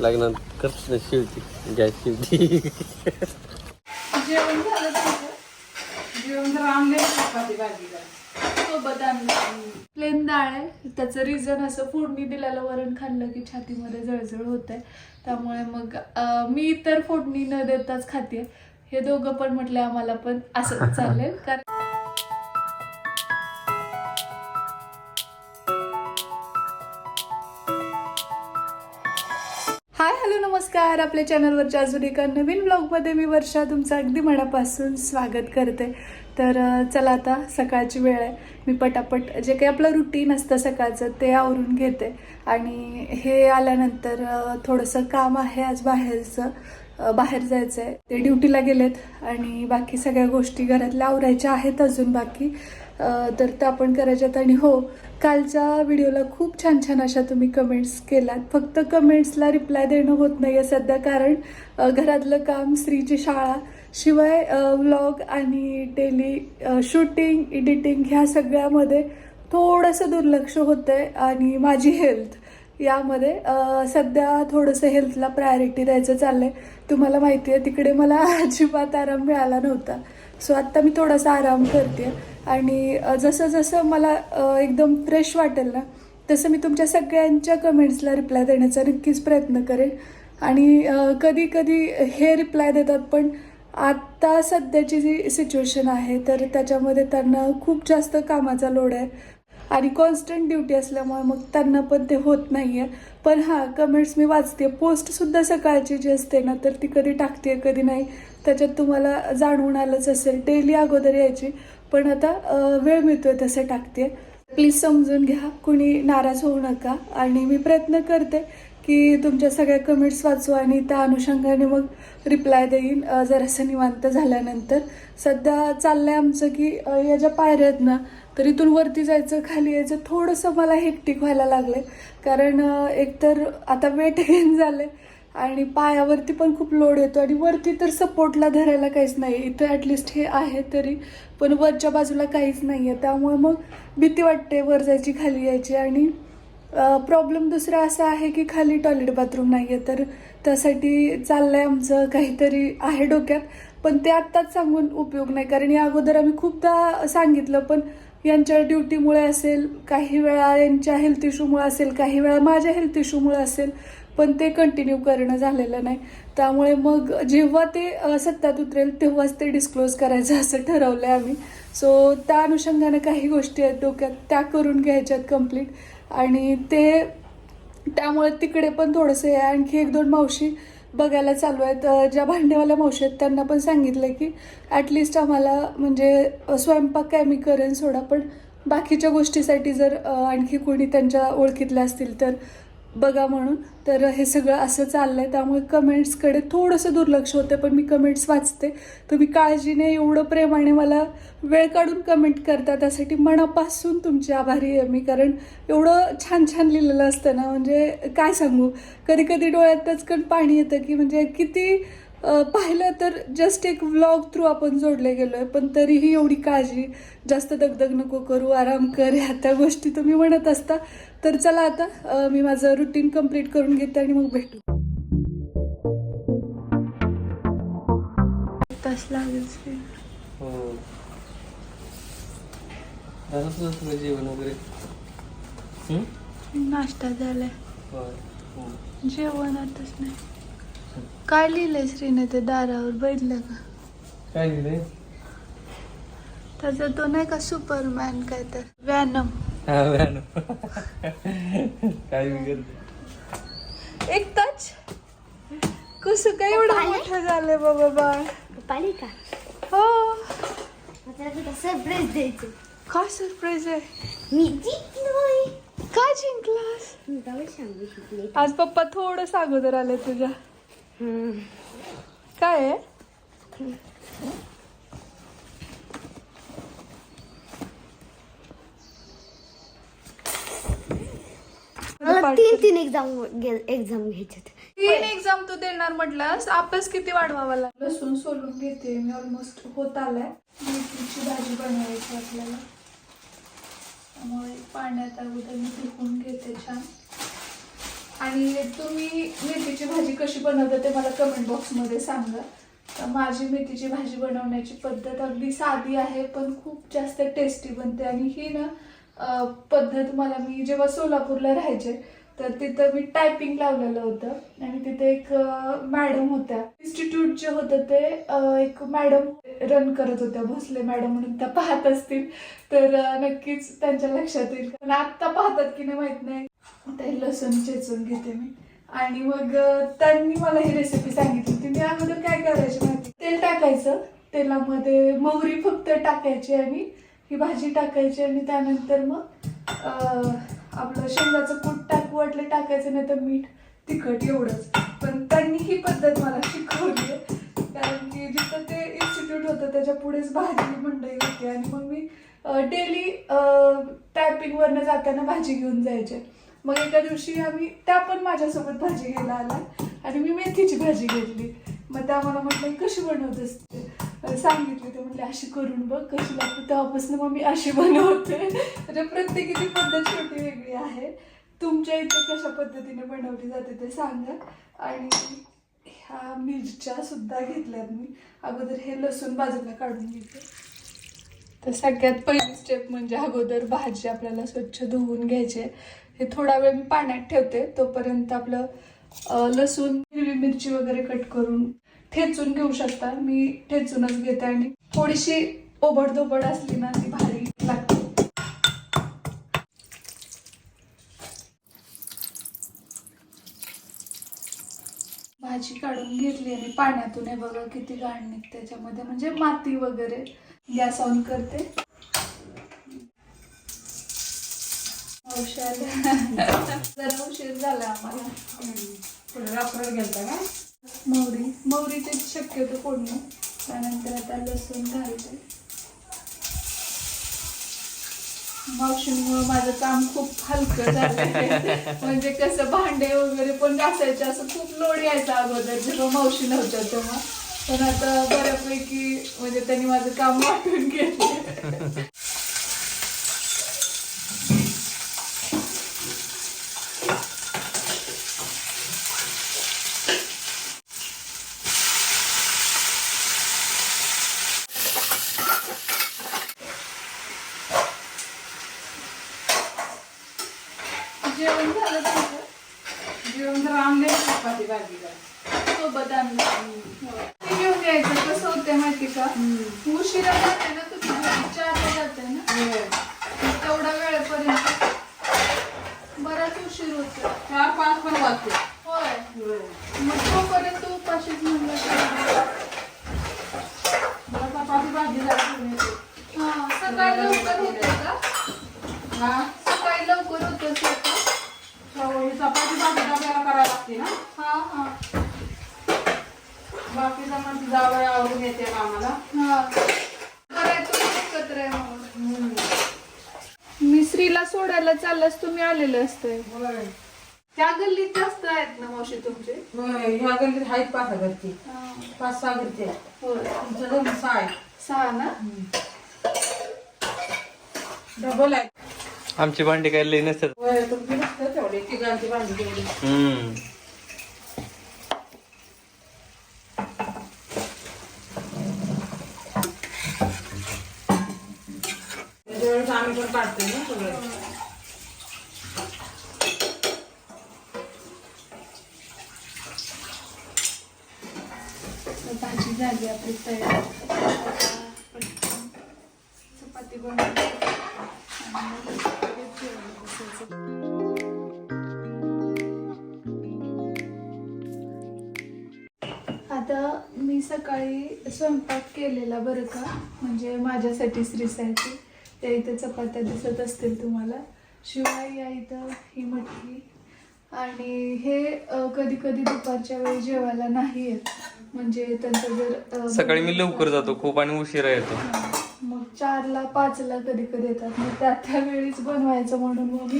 लग्नात करत शिवती गॅस शिवती जेवण झालं जेवण तर आमले चपाती भाजी सोबत प्लेन डाळ आहे. त्याचं रिझन असं फोडणी दिलेलं वरण खाल्लं की छातीमध्ये जळजळ होत आहे त्यामुळे मग मी तर फोडणी न देताच खाते हे दोघं पण म्हटले आम्हाला पण असंच चालेल. कारण नमस्कार. आपल्या चॅनलवरच्या अजून एका नवीन ब्लॉगमध्ये मी वर्षा तुमचं अगदी मनापासून स्वागत करते. तर चला आता सकाळची वेळ आहे. मी पटापट जे काही आपलं रुटीन असतं सकाळचं ते आवरून घेते. आणि हे आल्यानंतर थोडंसं काम आहे आज बाहेरचं. बाहेर जायचं आहे ते ड्युटीला गेलेत. आणि बाकी सगळ्या गोष्टी घरातल्या आवरायच्या आहेत अजून बाकी. तर त्या आपण करायच्यात. आणि हो कालच्या व्हिडिओला खूप छान छान अशा तुम्ही कमेंट्स केलात. फक्त कमेंट्सला रिप्लाय देणं होत नाही आहे सध्या कारण घरातलं काम स्त्रीची शाळा शिवाय व्लॉग आणि डेली शूटिंग एडिटिंग ह्या सगळ्यामध्ये थोडंसं दुर्लक्ष होतं आहे आणि माझी हेल्थ यामध्ये सध्या थोडंसं हेल्थला प्रायोरिटी द्यायचं चाललं आहे तुम्हाला माहिती आहे तिकडे मला अजिबात आराम मिळाला नव्हता. सो आत्ता मी थोडासा आराम करते. आणि जसं जसं मला एकदम फ्रेश वाटेल ना तसं मी तुमच्या सगळ्यांच्या कमेंट्सला रिप्लाय देण्याचा नक्कीच प्रयत्न करेन. आणि कधी कधी हे रिप्लाय देतात पण आत्ता सध्याची जी सिच्युएशन आहे तर त्याच्यामध्ये त्यांना खूप जास्त कामाचा लोड आहे. आणि कॉन्स्टंट ड्युटी असल्यामुळे मग त्यांना पण ते होत नाही आहे पण हां कमेंट्स मी वाचते. पोस्टसुद्धा सकाळची जी असते ना तर ती कधी टाकते कधी नाही. त्याच्यात तुम्हाला जाणवून आलंच असेल. डेली अगोदर यायची. पण आता वेळ मिळतोय तसं टाकते. प्लीज समजून घ्या. कुणी नाराज होऊ नका. आणि मी प्रयत्न करते की तुमच्या सगळ्या कमेंट्स वाचू आणि त्या अनुषंगाने मग रिप्लाय देईन. जरासं निवांत झाल्यानंतर. सध्या चाललंय आमचं की या ज्या पायऱ्या आहेत ना तर इथून वरती जायचं खाली यायचं थोडंसं मला हेक्टिक व्हायला लागलंय. कारण एकतर आता वेट गेन झालंय. आणि पायावरती पण खूप लोड येतो आणि वरती तर सपोर्टला धरायला काहीच नाही. इथं ॲटलिस्ट हे आहे तरी पण वरच्या बाजूला काहीच नाही आहे त्यामुळे मग भीती वाटते वर जायची खाली यायची. आणि प्रॉब्लेम दुसरा असा आहे की खाली टॉयलेट बाथरूम नाही आहे तर त्यासाठी चाललंय आमचं काहीतरी आहे डोक्यात पण ते आत्ताच सांगून उपयोग नाही. कारण या अगोदर आम्ही खूपदा सांगितलं पण यांच्या ड्युटीमुळे असेल काही वेळा यांच्या हेल्थ इश्यूमुळे असेल काही वेळा माझ्या हेल्थ इश्यूमुळे असेल पण ते कंटिन्यू करणं झालेलं नाही. त्यामुळे मग जेव्हा ते सत्तात उतरेल तेव्हाच ते डिस्क्लोज करायचं असं ठरवलं आहे आम्ही. सो त्या अनुषंगाने काही गोष्टी आहेत डोक्यात त्या करून घ्यायच्यात कंप्लीट आणि ते त्यामुळे तिकडे पण थोडंसं आहे. आणखी एक दोन मावशी बघायला चालू आहेत. ज्या भांडेवाल्या मावशी आहेत त्यांना पण सांगितलं की ॲटलिस्ट आम्हाला म्हणजे स्वयंपाक काय मी करेन सोडा. पण बाकीच्या गोष्टीसाठी जर आणखी कोणी त्यांच्या ओळखीतल्या असतील तर बघा म्हणून. तर हे सगळं असं चाललं आहे त्यामुळे कमेंट्सकडे थोडंसं दुर्लक्ष होते पण मी कमेंट्स वाचते. तुम्ही काळजीने एवढं प्रेमाने मला वेळ काढून कमेंट करता. त्यासाठी मनापासून तुमची आभारी आहे मी. कारण एवढं छान छान लिहिलेलं असतं ना म्हणजे काय सांगू? कधी कधी डोळ्यातच कण पाणी येतं की म्हणजे किती पाहिलं तर जस्ट एक व्लॉग थ्रू आपण जोडले गेलोय पण तरीही एवढी काळजी जास्त दगदग नको करू आराम कर ह्या त्या गोष्टी तुम्ही म्हणत असता तर चला आता मी माझं रुटीन कंप्लीट करून घेते आणि मग भेटू तास लागेल. हो जेवण वगैरे हं? नाश्ता झालाय. हो. जेवणातच नाही काय लिहिलंय श्रीने ते दारावर? बघितलं का? काय लिहिलंय? त्याचा तो नाही का सुपरमॅन काय तर? वॅनम हा व्यान काय एक टच कसं काय एवढं मोठं झालंय बाबा बाळ? पाणी का? हो. त्याला सरप्राईज द्यायचं. काय सरप्राईज आहे? मी जिंकलोय. काय जिंकलास? मी काय सांगू शकले. आज पप्पा थोडं अगोदर आले तुझ्या. काय आहे? मला तीन तीन एक्झाम एक्झाम घ्यायच्यात तीन एक्झाम तू देणार म्हटलास अभ्यास किती वाढवावा लागला? लसूण सोलून घेते मी ऑलमोस्ट होत आलाय. मेथीची भाजी बनवायची आपल्याला. त्यामुळे पाण्यात अगोदर मी धुवून घेते छान. आणि तुम्ही मेथीची भाजी कशी बनवता ते मला कमेंट बॉक्समध्ये सांगा. तर माझी मेथीची भाजी बनवण्याची पद्धत अगदी साधी आहे पण खूप जास्त टेस्टी बनते. आणि ही ना पद्धत मला मी जेव्हा सोलापूरला राहायचे तर तिथं मी टायपिंग लावलेलं होतं. आणि तिथे एक मॅडम होत्या. इन्स्टिट्यूट जे होतं ते एक मॅडम रन करत होत्या. भोसले मॅडम म्हणून त्या पाहत असतील. तर नक्कीच त्यांच्या लक्षात येईल. पण आत्ता पाहतात की नाही माहीत नाही. ते लसूण चेचून घेते मी. आणि मग त्यांनी मला ही रेसिपी सांगितली होती. मी अगोदर काय करायची माहिती? तेल टाकायचं. तेलामध्ये मोहरी फक्त टाकायची आणि ही भाजी टाकायची आणि त्यानंतर मग आपलं शेंगाचं कूट टाकू वाटलं टाकायचं नाही तर मीठ तिखट एवढंच. पण त्यांनी ही पद्धत मला शिकवली आहे. कारण की जिथं ते इन्स्टिट्यूट होतं त्याच्या पुढेच भाजी मंडई होती. आणि मग मी डेली टायपिंगवरनं जाताना भाजी घेऊन जायचे. मग एका दिवशी आम्ही त्या पण माझ्यासोबत भाजी घ्यायला आल्या. आणि मी मेथीची भाजी घेतली. मग त्या मला म्हटलं कशी बनवत असते सांगितले ते म्हटले अशी करून बघ कशी लागते. तेव्हापासून मग मी अशी बनवते. म्हणजे प्रत्येकीची पद्धत छोटी वेगळी आहे. तुमच्या इथे कशा पद्धतीने बनवली जाते ते सांगा. आणि ह्या मिरच्या सुद्धा घेतल्यात मी. अगोदर हे लसूण बाजूला काढून घेते. तर सगळ्यात पहिली स्टेप म्हणजे अगोदर भाजी आपल्याला स्वच्छ धुवून घ्यायची आहे. हे थोडा वेळ मी पाण्यात ठेवते. तोपर्यंत आपलं लसूण हिरवी मिरची वगैरे कट करून ठेचून घेऊ शकता. मी ठेचूनच घेते आणि थोडीशी ओबडधोबड असली ना ती भारी लागते. भाजी काढून घेतली आणि पाण्यातून हे बघा किती घाण निघते त्याच्यामध्ये. म्हणजे माती वगैरे गॅस ऑन करते. औषध. जरा उशीर झाला आम्हाला. मोहरी मोहरीचे शक्यतो फोडणं. त्यानंतर आता लसूण घालते मावशींमुळे माझं काम खूप हलकं झालं म्हणजे कसं भांडे वगैरे पण घासायचे असं खूप लोड यायचा अगोदर जेव्हा मावशी नव्हत्या तेव्हा. पण आता बऱ्यापैकी म्हणजे त्यांनी माझं काम वाटून घेतलं जेवण झालं तुमचं? जेवण आणले चपाती भाजीला. सोबत आणलं घेऊन यायचं कसं होतं माहिती का? उशिरा जाते ना तुम्ही चारला जाते ना? तेवढा वेळेपर्यंत बराच उशीर होतो. चार पाच पण वाजते होय मग तोपर्यंत उपाशीच म्हणलं तर. मला चपाती भाजीला घेऊन येते हा सकाळी लवकर होते का हा सकाळी लवकर होतं स्वयंपाक? सवयी चपाती भाजी डब्याला करायला लागते ना हा हा बाकीचा मग जावं आवडून येते कामाला हा करायचं एकत्र आहे म्हणून मी सोडायला चाललास तुम्ही आलेले असते होय. त्या गल्लीत जास्त आहेत ना मावशी तुमचे? होय ह्या गल्लीत आहेत पाच घरची. पाच सहा घरचे आहेत. होय. तुमचं सहा आहे सहा ना? डबल आहे आमची भांडी काय लई नसतात. होय तुमची नसतं तेवढी तिघांची भांडी तेवढी. हम्म त्याच्यावेळेस आम्ही पण काढतोय ना सगळं तर भाजी झाली आपली तयार आता पटकन चपाती बनवली आणि मग लगेच जेवायला बसायचं. आता मी सकाळी स्वयंपाक केलेला बरं का? म्हणजे माझ्यासाठी श्रीसाठी त्या इथं चपात्या दिसत असतील तुम्हाला. शिवाय या इथं ही मटकी. आणि हे कधी कधी दुपारच्या वेळी जेवायला नाही येत. म्हणजे त्यांचं जर सकाळी मी लवकर जातो खूप आणि उशिरा येतो. चारला पाचला कधी कधी येतात. मग त्या त्यावेळीच बनवायचं म्हणून मग मी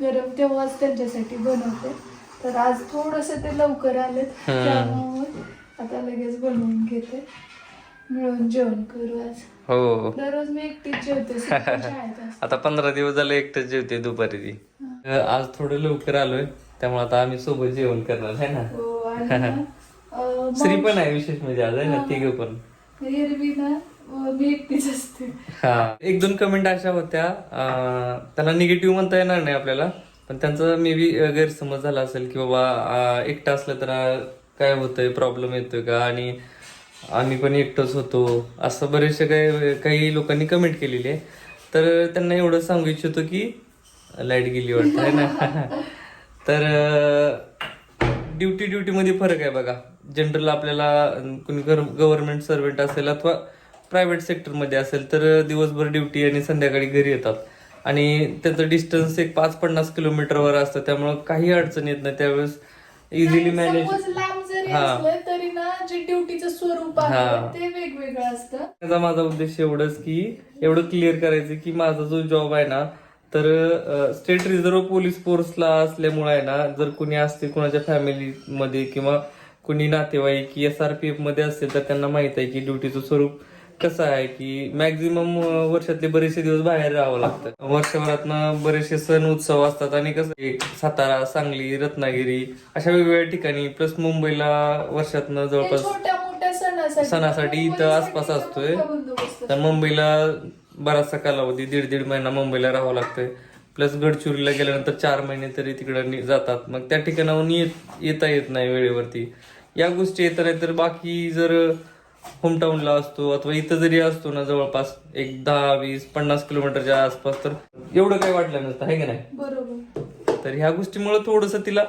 गरम तेव्हाच त्यांच्यासाठी बनवते. तर आज थोडस ते लवकर आलेत. हम्म. त्यामुळे आता लगेच बनवून घेते. मिळून जेवण करू आज. हो. दररोज मी एकटीच जेवते. शाळेत. आता पंधरा दिवस झाले एकटंच जेवते दुपारी ती. आज थोडं लवकर आलोय. त्यामुळे आता आम्ही सोबत जेवण करणार आहे ना? हो श्री पण आहे विशेष म्हणजे आज आहे ना? तिघ पण. एरवी ना? मी एकटीच असते. हा. एक दोन कमेंट अशा होत्या. त्याला निगेटिव्ह म्हणता येणार नाही आपल्याला पण त्यांचा मे बी गैरसमज झाला असेल की बाबा एकटा असलं तर काय होतंय प्रॉब्लेम येतोय का? आणि आम्ही पण एकटंच होतो. असं बरेचसे काही काही लोकांनी कमेंट केलेली. आहे तर त्यांना एवढं सांगू इच्छितो की लाइट गेली वाटतं आहे ना? तर ड्युटी ड्युटी मध्ये फरक आहे बघा. जनरल आपल्याला कुणी कोणी गव्हर्नमेंट सर्वंट असेल अथवा प्रायव्हेट सेक्टरमध्ये असेल तर दिवसभर ड्युटी आणि संध्याकाळी घरी येतात आणि त्याचं डिस्टन्स एक पाच पन्नास किलोमीटरवर असतं त्यामुळं काही अडचण येत नाही त्यावेळेस इझिली मॅनेज हा. तरी ना जे ड्युटीचं स्वरूप. ते वेगवेगळं असतं त्याचा माझा उद्देश एवढंच की एवढं क्लिअर करायचं की माझा जो जॉब आहे ना तर स्टेट रिझर्व्ह पोलीस फोर्सला असल्यामुळे आहे ना जर कुणी असते कुणाच्या फॅमिलीमध्ये किंवा कुणी नातेवाईक एस आर पी एफमध्ये असतील तर त्यांना माहीत आहे की ड्युटीचं स्वरूप कसं आहे की मॅक्झिमम वर्षातले बरेचसे दिवस बाहेर राहावं लागतं. वर्षभरातनं बरेचसे सण उत्सव असतात आणि कसं सातारा सांगली रत्नागिरी अशा वेगवेगळ्या ठिकाणी प्लस मुंबईला वर्षातनं जवळपास सणासाठी इथं आसपास असतोय. तर मुंबईला बराचसा कालावधी दीड दीड महिना मुंबईला राहावं लागतंय. प्लस गडचिरोलीला गेल्यानंतर चार महिने तरी तिकडं जातात. मग त्या ठिकाणाहून येत येता येत नाही वेळेवरती. या गोष्टी येत नाही तर बाकी जर होमटाऊनला असतो अथवा इथं जरी असतो ना जवळपास एक दहा वीस पन्नास किलोमीटरच्या आसपास तर एवढं काही वाटलं नसतं आहे की नाही? बरोबर. तर ह्या गोष्टीमुळे थोडस तिला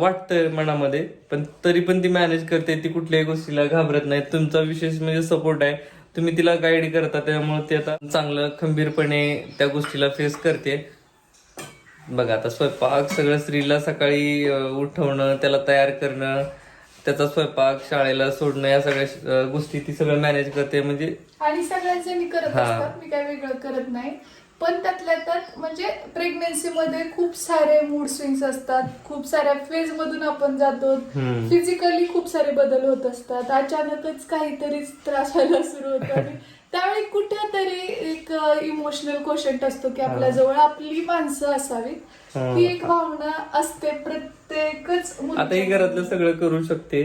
वाटतंय मनामध्ये पण तरी पण ती मॅनेज करते ती कुठल्याही गोष्टीला घाबरत नाही. तुमचा विशेष म्हणजे सपोर्ट आहे. तुम्ही तिला गाईड करता त्यामुळे ती आता चांगलं खंबीरपणे त्या गोष्टीला फेस करते. बघा आता स्वयंपाक सगळं स्त्रीला सकाळी उठवणं त्याला तयार करणं त्याचा स्वयंपाक शाळेला सोडणं या सगळ्या अं, गोष्टी ती सगळं मॅनेज करते. म्हणजे आणि सगळ्याच जणी करत हा. असतात. मी काय वेगळं करत नाही. पण त्यातल्या त्यात म्हणजे प्रेग्नेन्सी मध्ये खूप सारे मूड स्विंग्स असतात. खूप साऱ्या फेज मधून आपण जातो. हम्म. फिजिकली खूप सारे बदल होत असतात. अचानकच काहीतरी त्रास व्हायला सुरू होतो. आणि त्यावेळी कुठेतरी एक इमोशनल क्वेश्चन असतो की आपल्या जवळ आपली माणसं असावीत. हा. एक भावना असते प्रत्येकच आता ही घरातलं सगळं करू शकते.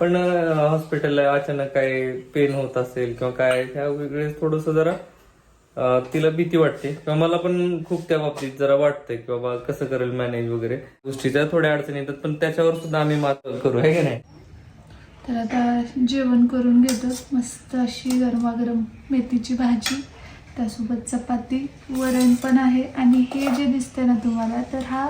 पण हॉस्पिटलला अचानक काय पेन होत असेल किंवा काय ह्या वेगळेच थोडस जरा तिला भीती वाटते. किंवा मला पण खूप त्या बाबतीत जरा वाटतंय की बाबा कसं करेल मॅनेज वगैरे. गोष्टीच्या थोड्या अडचणी येतात पण त्याच्यावर सुद्धा आम्ही मात करू आहे की नाही? तर आता जेवण करून घेतो. मस्त अशी गरमागरम मेथीची भाजी त्यासोबत चपाती. वरण पण आहे आणि हे जे दिसतंय ना तुम्हाला तर हा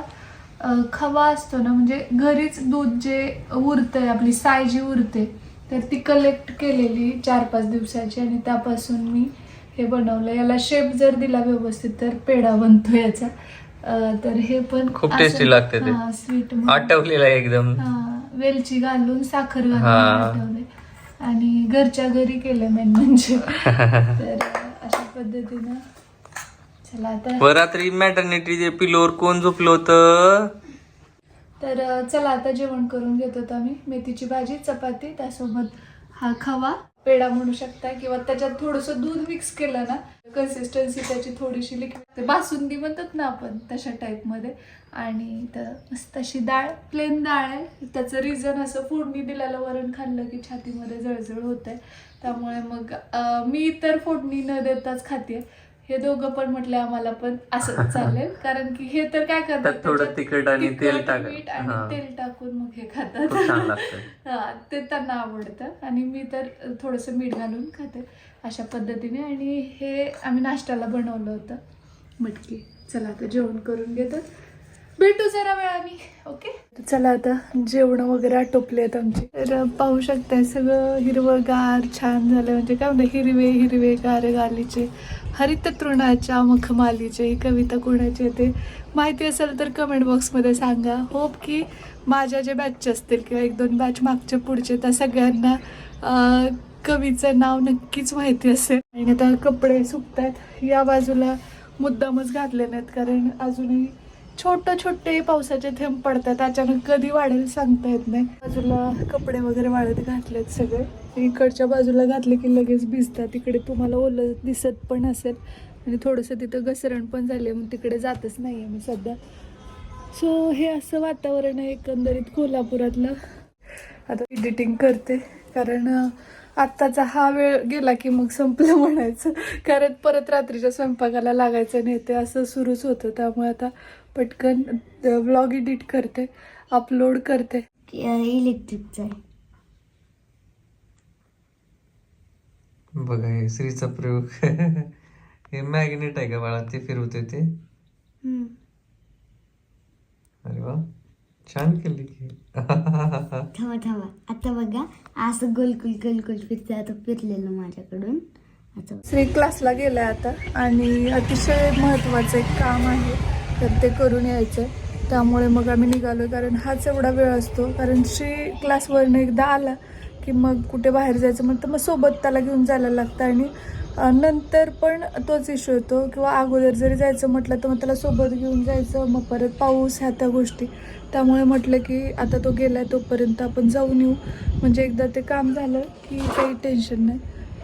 खवा असतो ना म्हणजे घरीच दूध जे उरतंय आपली साय जी उरते तर ती कलेक्ट केलेली चार पाच दिवसाची आणि त्यापासून मी हे बनवलं याला शेप जर दिला व्यवस्थित तर पेढा बनतो याचा. तर हे पण खूप tasty लागते. स्वीट आटवलेला आहे एकदम. वेलची घालून साखर घालून आणि घरच्या घरी केलं मेन म्हणजे. तर अशा पद्धतीनं चला आता. रात्री मॅटर्निटी पिलोवर कोण झोपलं होतं? तर चला आता जेवण करून घेतो आम्ही. मेथीची भाजी चपाती त्यासोबत हा खवा. पेढा म्हणू शकता किंवा त्याच्यात थोडंसं दूध मिक्स केलं ना कन्सिस्टन्सी त्याची थोडीशी लिक्विड बासुंदी म्हणतात ना आपण तशा टाईपमध्ये आणि तर मस्त अशी डाळ प्लेन डाळ आहे. त्याचं रिझन असं फोडणी दिलेलं वरण खाल्लं की छातीमध्ये जळजळ होत आहे त्यामुळे मग मी तर फोडणी न देताच खाते हे दोघं पण म्हटले आम्हाला पण असं चालेल. कारण की हे तर काय करतात थोडं तिखट आणि तेल टाका. मीठ आणि. तेल टाकून मग हे खातात. हा ते त्यांना आवडतं. आणि मी तर थोडंसं मीठ घालून खाते अशा पद्धतीने. आणि हे आम्ही नाश्त्याला बनवलं होतं. मटकी. चला आता जेवण करून घेतो भेटू जरा वेळाने. ओके? चला आता जेवण वगैरे आटोपलेत आमची. तर पाहू शकताय सगळं हिरवंगार छान झालं. म्हणजे काय म्हणतात हिरवे हिरवे गार गालीचे हरित तृणाच्या मखमालीचे ही कविता कोणाची येते? ते माहिती असेल तर कमेंट बॉक्समध्ये सांगा. होप की माझ्या जे बॅचचे असतील किंवा एक दोन बॅच मागचे पुढचे त्या सगळ्यांना कवीचं नाव नक्कीच माहिती असेल. आणि आता कपडे सुकतात या बाजूला मुद्दामच घातले नाहीत कारण अजूनही छोटे छोटे पावसाचे थेंब पडतात अचानक कधी वाढेल सांगता येत नाही. बाजूला कपडे वगैरे वाळत घातलेत सगळे. इकडच्या बाजूला घातले की लगेच भिजतात. तिकडे तुम्हाला ओलं दिसत पण असेल. आणि थोडंसं तिथं घसरण पण झाले मग तिकडे जातच नाही आहे मी सध्या. सो हे असं वातावरण आहे एकंदरीत कोल्हापुरातलं. आता एडिटिंग करते कारण आत्ताचा हा वेळ गेला की मग संपलं म्हणायचं. कारण परत रात्रीच्या स्वयंपाकाला लागायचं नाही ते असं सुरूच होतं. त्यामुळे आता पटकन व्लॉग एडिट करते अपलोड करते. इलेक्ट्रिकचा आहे. बघा हे श्रीचा प्रयोग. हे मॅग्नेट आहे का बाळा? ते फिरवते ते. हम्म. अरे वा. छान केली की. थांबा थांबा. आता बघा असं गोल गोल गोल गोल फिरते आता फिरलेलं माझ्याकडून. आता श्री क्लासला गेलाय आता आणि अतिशय महत्त्वाचं एक काम आहे. तर ते करून यायचं त्यामुळे मग आम्ही निघालो कारण हाच एवढा वेळ असतो. कारण श्री क्लासवरनं एकदा आला की मग कुठे बाहेर जायचं म्हणतं मग सोबत त्याला घेऊन जायला लागतं. आणि नंतर पण तोच इश्यू येतो किंवा अगोदर जरी जायचं म्हटलं तर मग त्याला सोबत घेऊन जायचं मग परत पाऊस ह्या त्या गोष्टी. त्यामुळे म्हटलं की आता तो गेलाय तोपर्यंत आपण जाऊन येऊ. म्हणजे एकदा ते काम झालं की काही टेन्शन नाही.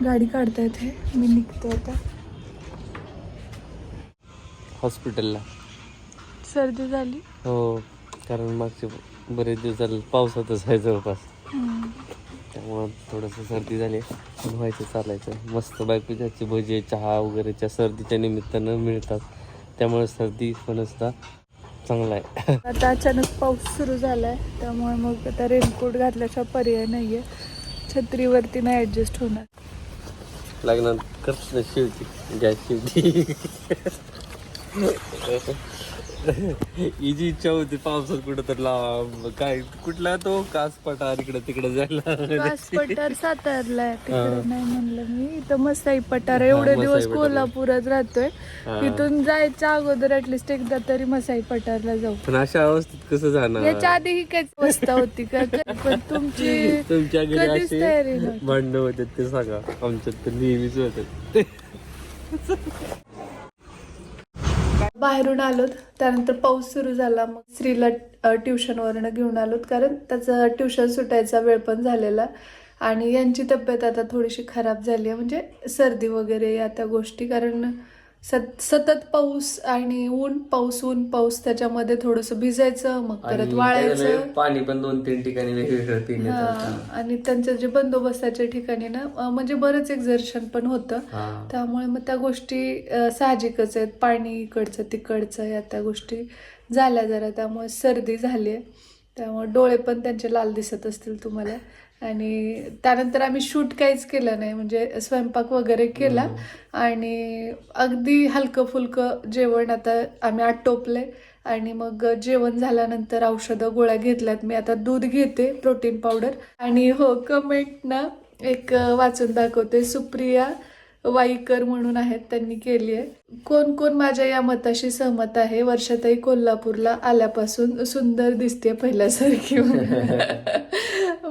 गाडी काढता येते मी निघते आता. हॉस्पिटलला. सर्दी झाली? हो कारण मागचे बरेच दिवस झाले पावसातच आहे जवळपास. त्यामुळं थोडंसं सर्दी झाली पण व्हायचं चालायचं. मस्त बायको त्याची भजे चहा वगैरेच्या सर्दीच्या निमित्तानं मिळतात. त्यामुळे सर्दी पण असता चांगला आहे. आता अचानक पाऊस सुरू झालाय. त्यामुळे मग आता रेनकोट घातल्याशिवाय पर्याय नाहीये. छत्रीवरती नाही ऍडजस्ट होणार. लग्नात करत ना शिवती गॅस शिवती हिची इच्छा होती पावसात कुठं तर लावा काय कुठला तो? कास पठार इकडे तिकडे जायला कास पठार सातारला तिकडे. नाही म्हणलं मी. इथं मसाई पठार एवढे मसाई दिवस. कोल्हापुरात राहतोय. हा. इथून जायच्या अगोदर ऍटलिस्ट एकदा तरी मसाई पठारला जाऊ. पण अशा अवस्थेत कसं जाणार? याच्या आधी ही काय अवस्था होती का? कधी पण तुमची तुमच्या घरी कधीच असे तयारी नव्हती. भांडणं होते ते सांगा. आमच्यात तर नेहमीच होतात. बाहेरून आलोत. त्यानंतर पाऊस सुरू झाला. मग स्त्रीला ट्युशनवरनं घेऊन आलोत. कारण त्याचं ट्युशन सुटायचा वेळ पण झालेला. आणि यांची तब्येत आता थोडीशी खराब झाली आहे. म्हणजे सर्दी वगैरे या त्या गोष्टी. कारण सत सतत पाऊस आणि ऊन पाऊस ऊन पाऊस त्याच्यामध्ये थोडंसं भिजायचं मग परत वाळायचं. पाणी पण दोन तीन ठिकाणी वेगवेगळं हा. आणि त्यांचं जे बंदोबस्ताच्या ठिकाणी ना म्हणजे बरंच एक्झर्शन पण होतं. त्यामुळे मग त्या गोष्टी साहजिकच आहेत. पाणी इकडचं तिकडचं या त्या गोष्टी झाल्या जरा. त्यामुळे सर्दी झाली आहे त्यामुळे डोळे पण त्यांचे लाल दिसत असतील तुम्हाला. आणि त्यानंतर आम्ही शूट काहीच केलं नाही. म्हणजे स्वयंपाक वगैरे केला. आणि अगदी हलकं फुलकं जेवण आता आम्ही आटोपले आणि मग जेवण झाल्यानंतर औषधं गोळ्या घेतल्यात. मी आता दूध घेते प्रोटीन पावडर. आणि हो कमेंट ना एक वाचून दाखवते. सुप्रिया वाईकर म्हणून आहेत त्यांनी केली आहे. कोण कोण माझ्या या मताशी सहमत आहे? वर्षाताई कोल्हापूरला आल्यापासून सुंदर दिसते पहिल्यासारखी.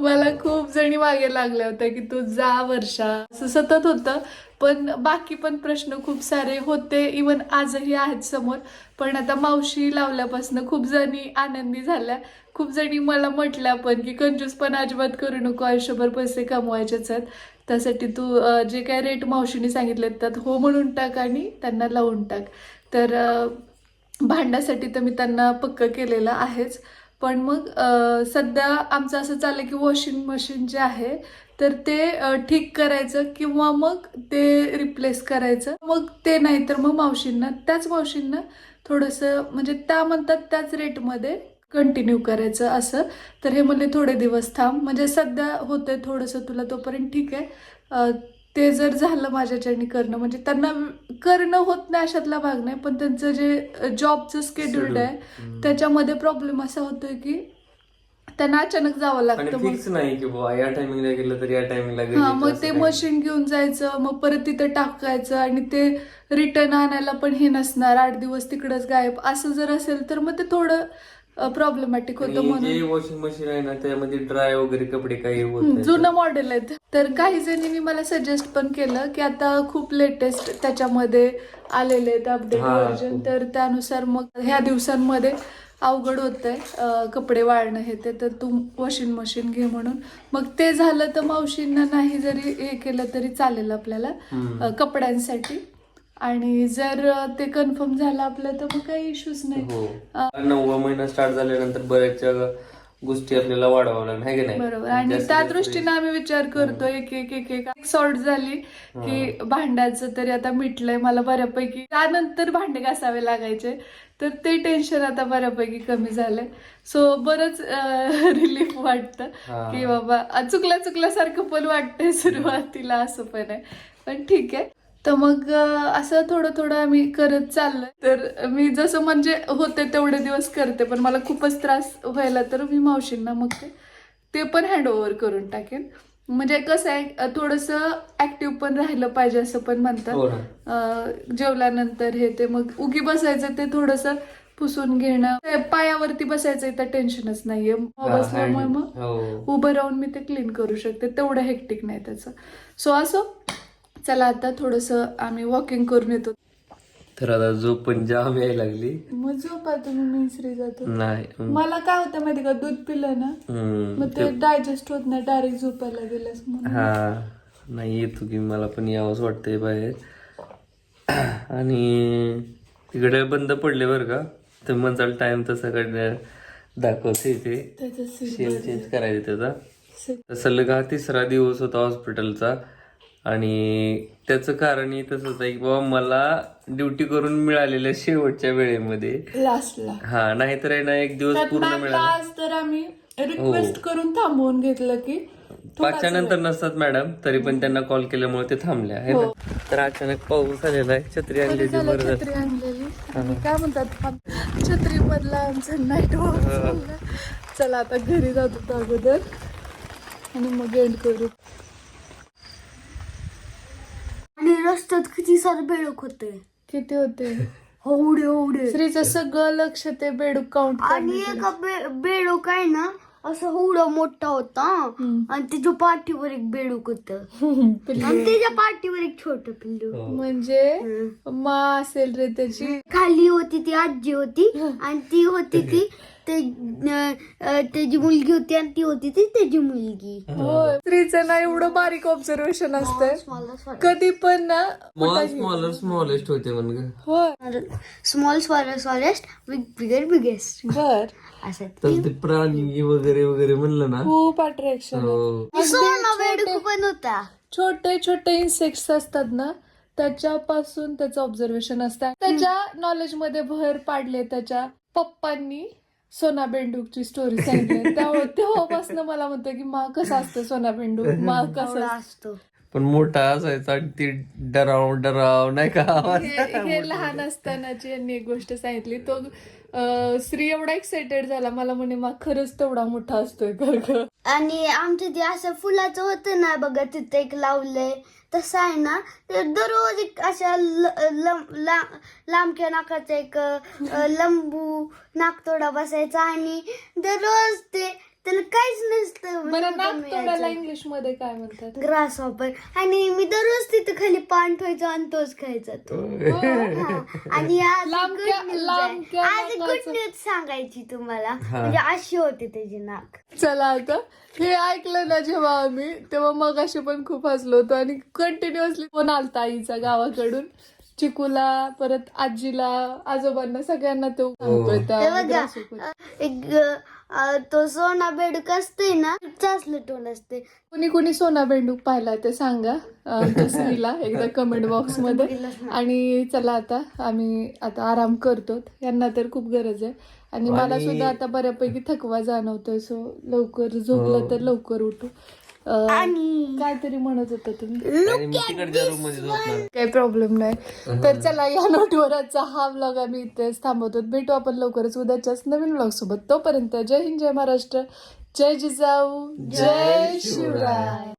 मला खूप जणी मागे लागल्या होत्या की तू जा वर्षा. असं सतत होतं. पण बाकी पण प्रश्न खूप सारे होते. इवन आजही आहेत समोर. पण आता मावशी लावल्यापासून खूप जणी आनंदी झाल्या. खूप जणी मला म्हटल्या पण की कंजूस पण अजिबात करू नको. आयुष्यभर पैसे कमवायचेच आहेत. त्यासाठी तू जे काय रेट मावशीने सांगितले त्यात हो म्हणून टाक आणि त्यांना लावून टाक. तर अं, भांड्यासाठी तर मी त्यांना पक्क केलेलं आहेच. पण मग सध्या आमचं असं चाललं की वॉशिंग मशीन जे आहे तर ते ठीक करायचं किंवा मग ते रिप्लेस करायचं. मग ते नाही तर मग मावशींना त्याच मावशींना थोडंसं म्हणजे त्या म्हणतात त्याच रेटमध्ये कंटिन्यू करायचं असं. तर हे म्हणले थोडे दिवस थांब. म्हणजे सध्या होतंय थोडंसं तुला तोपर्यंत ठीक आहे. ते जर झालं माझ्याच्याने करणं म्हणजे त्यांना करणं होत नाही अशातला भाग नाही पण त्यांचं जे जॉबचं स्केड्यूल्ड आहे त्याच्यामध्ये प्रॉब्लेम असा होतोय की त्यांना अचानक जावं लागतं फिक्स नाही की बाबा या टायमिंगला गेलं तर या टायमिंगला हा मग ते मशीन घेऊन जायचं मग परत तिथं टाकायचं आणि ते रिटर्न आणायला पण हे नसणार आठ दिवस तिकडच गायब. असं जर असेल तर मग ते थोडं प्रॉब्लेमॅटिक होतं म्हणून जे वॉशिंग मशीन आहे ना त्यामध्ये ड्राय वगैरे कपडे काही होत हम्म, नाही जुनं मॉडेल आहेत. तर काही जणींनी मला सजेस्ट पण केलं की आता खूप लेटेस्ट त्याच्यामध्ये आलेले आहेत अपडेट हा, व्हर्जन खूप. तर त्यानुसार मग ह्या दिवसांमध्ये अवघड होत आहे कपडे वाळणं हे ते. तर तू वॉशिंग मशीन घे म्हणून. मग ते झालं तर मावशींना नाही जरी हे केलं तरी चालेल आपल्याला हम्म. अ, कपड्यांसाठी. आणि जर ते कन्फर्म झालं आपलं तर मग काही इश्यूज नाही. हो. नववा महिना स्टार्ट झाल्यानंतर बऱ्याचशा गोष्टी आपल्याला वाढवाव्या की नाही? बरोबर. आणि त्या दृष्टीने आम्ही विचार करतो एक एक एक एक. सॉर्ट झाली की भांड्याचं तरी आता मिटलंय मला बऱ्यापैकी. त्यानंतर भांडे घासावे लागायचे तर ते टेन्शन आता बऱ्यापैकी कमी झालंय. सो बरंच रिलीफ वाटतं. की बाबा चुकल्या चुकल्यासारखं पण वाटतंय सुरुवातीला असं पण आहे. पण ठीक आहे. तर मग असं थोडं थोडं आम्ही करत चाललोय. तर मी जसं म्हणजे होते तेवढे दिवस करते पण मला खूपच त्रास व्हायला तर मी मावशींना मग ते ते पण हँडओव्हर करून टाकेन. म्हणजे कसं आहे थोडंसं ऍक्टिव्ह पण राहिलं पाहिजे असं पण म्हणतात. हो जेवल्यानंतर हे ते मग उगी बसायचं ते थोडंसं पुसून घेणं. पायावरती बसायचं इथं टेन्शनच नाहीये. बसल्यामुळे मग हो. उभं राहून मी ते क्लीन करू शकते. तेवढं हेक्टिक नाही त्याचं. सो असो चला आता थोडंसं आम्ही वॉकिंग करून येतो. तर आता झोप पण जाम यायला लागली. मग झोपा तुम्ही मिसरी जातो. नाही. मला काय होतं माहिती का दूध पिलं ना. मग ते डायजेस्ट होत नाही डायरेक्ट झोपायला म्हणून. हा नाही येतो की मला पण यावंच वाटतंय बाहेर. आणि तिकडे बंद पडले बरं का तर म्हणताल टाइम तसा कडे दाखवते ते. शेल चेंज करायचं त्याचा. सलग तिसरा दिवस होता हॉस्पिटलचा आणि त्याचं कारणही तसंच आहे की बाबा मला ड्युटी करून मिळालेल्या शेवटच्या वेळेमध्ये लास्टला हा नाहीतर आहे ना एक दिवस पूर्ण मिळाला. आज तर आम्ही रिक्वेस्ट करून थांबवून घेतलं की पाचच्या नंतर नसतात मॅडम तरी पण त्यांना कॉल केल्यामुळे ते थांबले आहे ना? तर अचानक पाऊस आलेला आहे छत्री आणली झालं बरं झालं. छत्री आणलेली. आणि काय म्हणतात छत्री मधला आमचं नाईट वॉक. चला आता घरी जातो अगोदर. आणि मग एंड करू. आणि रस्त्यात किती सारे बेडक होते. किती होते? होवडे होवडे श्रीचं सगळं लक्ष ते बेडूक काउंट आणि एका बे- बेडूक आहे ना असं होवडा मोठा होता. आणि त्याच्या पाठीवर एक बेडूक होत. आणि त्याच्या पाठीवर एक छोट पिल्लू. हो. म्हणजे मा असेल रे त्याची. खाली होती ती आजी होती. आणि ती होती ती त्याची मुलगी होती आणि ती होती ती त्याची मुलगी. होय स्त्रीचं ना एवढं बारीक ऑब्झर्वेशन असतंय. कधी पण ना स्मॉल स्मॉलर स्मॉलेस्ट होते small smallest big bigger biggest बर. असं तर ते प्राणी वगैरे वगैरे म्हणलं ना. खूप अट्रॅक्शन हो. सोना बेडूक पण होता. छोटे छोटे इन्सेक्ट्स असतात ना त्याच्यापासून त्याचं ऑब्झर्वेशन असतं. त्याच्या नॉलेजमध्ये भर पाडले त्याच्या पप्पांनी सोना बेंडूकची स्टोरी सांगितली. त्यामुळे तेव्हापासून मला म्हणतं की मा कसं असतं सोना बेंडूक? मा कसं असतं. असतो. पण मोठा असायचा आणि ती डराव डराव नाही का? आवाज हे हे लहान असतानाची यांनी एक गोष्ट सांगितली. तो श्री स्त्री एवढा एक्साइटेड झाला. मला म्हणे मा खरंच तेवढा मोठा असतोय घर आणि आमचं ते असं फुलाचं होतं ना बघा तिथं एक लावलंय. तसं आहे ना ते दररोज एक अशा लांबक्या नाकाचा एक लंबू नाकतोडा बसायचा आणि दररोज ते त्याला काहीच नसतं बरं नाक तोडायला इंग्लिशमध्ये काय म्हणतात? ग्रास हॉपर आणि मी दररोज तिथे खाली पान ठेवायचो आणि तोच खायचा तो. हा. आणि आज गुड न्यूज लांबक्या आज नाकाचं- गुड न्यूज सांगायची तुम्हाला. म्हणजे अशी होती त्याची नाक. चला आता. हे ऐकलं ना जेव्हा आम्ही तेव्हा मग अशी पण खूप हसलो होतो. आणि कंटिन्युअसली फोन आलता आईचा गावाकडून. चिकूला परत आजीला आजोबांना सगळ्यांना तो सांगतोय हे त्या बघा ग्रासोपत. अ, एक अ, तो सोना बेडूक असते ना चाचलं तोंड असते कुणी कुणी सोना बेंडूक पाहिला ते सांगा. अं, एकदा कमेंट बॉक्स मध्ये. आणि चला आता आम्ही आता आराम करतो. यांना तर खूप गरज आहे. आणि मला आणि- सुद्धा आता बऱ्यापैकी थकवा जाणवतोय सो लवकर झोपलं तर लवकर उठू. काहीतरी म्हणत होता तुम्ही. आणि मी तिकडच्या रूममध्ये झोपणार. काही प्रॉब्लेम नाही. तर चला या नोटवर आजचा हा व्लॉग आम्ही इथेच थांबवतो. भेटू आपण लवकरच उद्याच्याच नवीन व्लॉग सोबत. तोपर्यंत जय हिंद जय महाराष्ट्र. जय जिजाऊ. जय शिवराय.